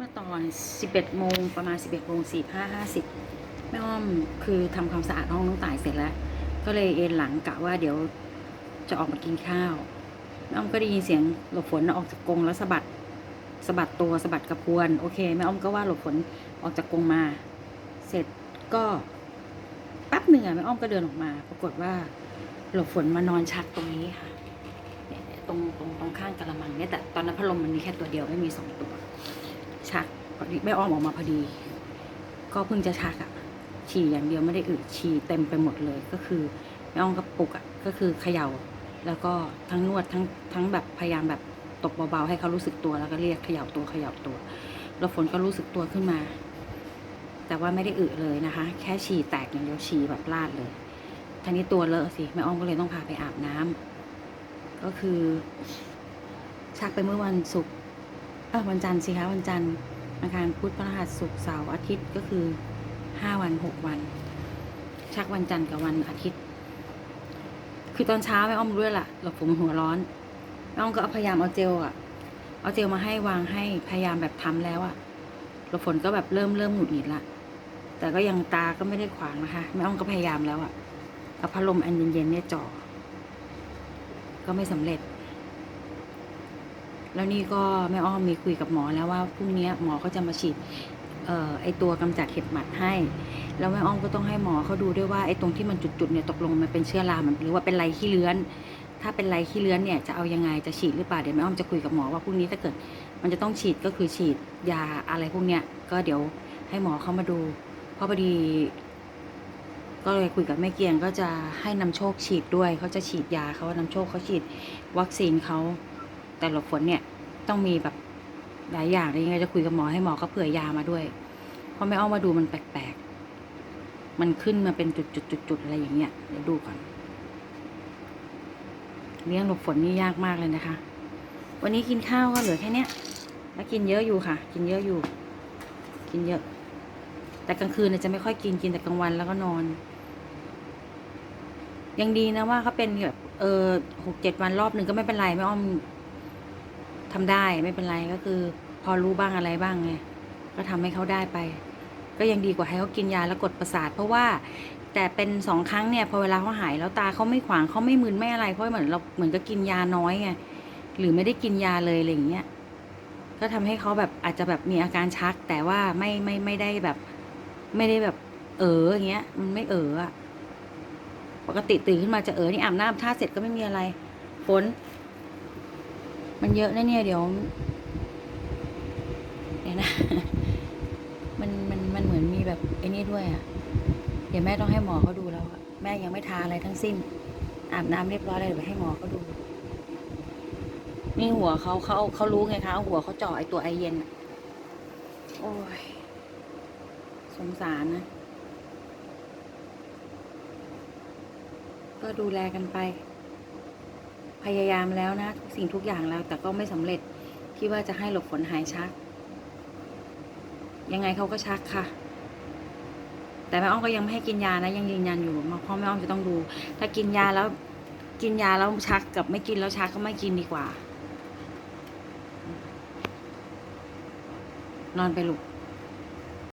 มื่อตอน 11โมงประมาณ 11โมง45 50แม่อ้อมคือทำความสะอาดห้องน้องต่ายเสร็จแล้ว ก็เลยเอนหลังกะว่าเดี๋ยวจะออกมากินข้าวแม่อ้อมก็ได้ยินเสียงหลบฝนออกจากกรงแล้วสะบัดสะบัดตัวสะบัดกระพวนโอเคแม่อ้อมก็ว่าหลบฝนออกจากกรงมา เสร็จก็แป๊บหนึ่งอะแม่อ้อมก็เดินออกมา ปรากฏว่าหลบฝนมานอนชักตรงนี้ค่ะตรงตรงตรงข้างกระมังเนี่ยแต่ตอนนั้นพัดลมมันมีแค่ตัวเดียวไม่มีสองตัว ชักพอดีแม่อ้อมออกมาพอดี ก็เพิ่งจะชักอะฉี่อย่างเดียวไม่ได้อึฉี่เต็มไปหมดเลยก็คือแม่อ้อมก็ปลุกอะก็คือเขย่า แล้วก็ทั้งนวดทั้งทั้งแบบพยายามแบบตบเบาๆให้เขารู้สึกตัวแล้วก็เรียกเขย่าตัวเขย่าตัว แล้วฝนก็รู้สึกตัวขึ้นมา แต่ว่าไม่ได้อึเลยนะคะ แค่ฉี่แตกอย่างเดียวฉี่แบบลาดเลยทีนี้ตัวเลอะสิแม่อ้อมก็เลยต้องพาไปอาบน้ำก็คือชักไปเมื่อวันศุกร์ เออวันจันทร์สิคะวันจันทร์อังคารพุธพฤหัสศุกร์เสาร์อาทิตย์ก็คือห้าวันหกวัน ชักวันจันทร์กับวันอาทิตย์ คือตอนเช้าแม่อ้อมรู้ด้วยล่ะหลบผมหัวร้อนแม่อ้อมก็พยายามเอาเจลอะเอาเจลมาให้วางให้พยายามแบบทำแล้วอะหลบฝนก็แบบเริ่มเริ่มหงุดหงิดละแต่ก็ยังตาก็ไม่ได้ขวางนะคะแม่อ้อมก็พยายามแล้วอะเอาพัดลมอันเย็นๆเนี่ยจ่อก็ไม่สำเร็จ แล้วนี่ก็แม่อ้อมมีคุยกับหมอแล้วว่าพรุ่งนี้หมอก็จะมาฉีดออไอตัวกำจัดเห็บหมัดให้ แล้วแม่อ้อมก็ต้องให้หมอเขาดูด้วยว่าไอตรงที่มันจุดๆเนี่ยตกลงมันเป็นเชื้อรามันหรือว่าเป็นไรขี้เลื้อน ถ้าเป็นไรขี้เลื้อนเนี่ยจะเอายังไงจะฉีดหรือเปล่าเดี๋ยวแม่อ้อมจะคุยกับหมอว่าพรุ่งนี้ถ้าเกิด มันจะต้องฉีดก็คือฉีดยาอะไรพวกเนี้ยก็เดี๋ยวให้หมอเขามาดู เพราะพอดี ก็เลยคุยกับแม่เกียงก็จะให้นำโชคฉีดด้วยเขาจะฉีดยาเขานำโชคเขาฉีดวัคซีนเขา แต่หลบฝนเนี่ยต้องมีแบบหลายอย่างเลยยังไงจะคุยกับหมอให้หมอเขาเผื่อยามาด้วย เพราะไม่เอามาดูมันแปลกๆ มันขึ้นมาเป็นจุดๆๆอะไรอย่างเงี้ยเดี๋ยวดูก่อนเลี้ยงหลบฝนนี่ยากมากเลยนะคะ วันนี้กินข้าวก็เหลือแค่เนี้ย แล้วกินเยอะอยู่ค่ะ กินเยอะอยู่ กินเยอะ แต่กลางคืนจะไม่ค่อยกินกินแต่กลางวันแล้วก็นอน ยังดีนะว่าเขาเป็นแบบเออหกเจ็ดวันรอบหนึ่งก็ไม่เป็นไรไม่อ้อม ทำได้ไม่เป็นไรก็คือ พอรู้บ้างอะไรบ้างไงก็ทำให้เขาได้ไป ก็ยังดีกว่าให้เขากินยาแล้วกดประสาท เพราะว่าแต่เป็นสองครั้งเนี่ยพอเวลาเขาหายแล้วตาเขาไม่ขวางเขาไม่มึนไม่อะไรเพราะเหมือนเราเหมือนกับกินยาน้อยไงหรือไม่ได้กินยาเลยอะไรอย่างเงี้ยก็ทำให้เขาแบบอาจจะแบบมีอาการชัก แต่ว่าไม่ไม่ไม่ได้แบบ ไม่ได้แบบเอออย่างเงี้ย มันไม่เอออะปกติตื่นขึ้นมาจะเออนี่อาบน้ำท่าเสร็จก็ไม่มีอะไรฝน มันเยอะนะเนี่ยเดี๋ยวเดี๋ยวนะ มันมันมันเหมือนมีแบบไอ้นี่ด้วยอะ่ะ เดี๋ยวแม่ต้องให้หมอเขาดูแล้วอะแม่ยังไม่ทาอะไรทั้งสิ้น อาบน้ำเรียบร้อยเลยเดี๋ยวให้หมอเขาดู นี่หัวเขาเขาเขารู้ไงคะหัวเขาเจ่อไอตัวไอเย็นโอ้ยสงสารนะก็ดูแลกันไป พยายามแล้วนะทุกสิ่งทุกอย่างแล้ว แต่ก็ไม่สำเร็จที่ว่าจะให้หลบฝนหายชัก ยังไงเขาก็ชักค่ะ แต่แม่อ้อมก็ยังไม่ให้กินยานะ ยังยืนยันอยู่เพราะแม่อ้อมจะต้องดู ถ้ากินยาแล้ว กินยาแล้วชักกับไม่กินแล้วชักก็ไม่กินดีกว่า นอนไปลูก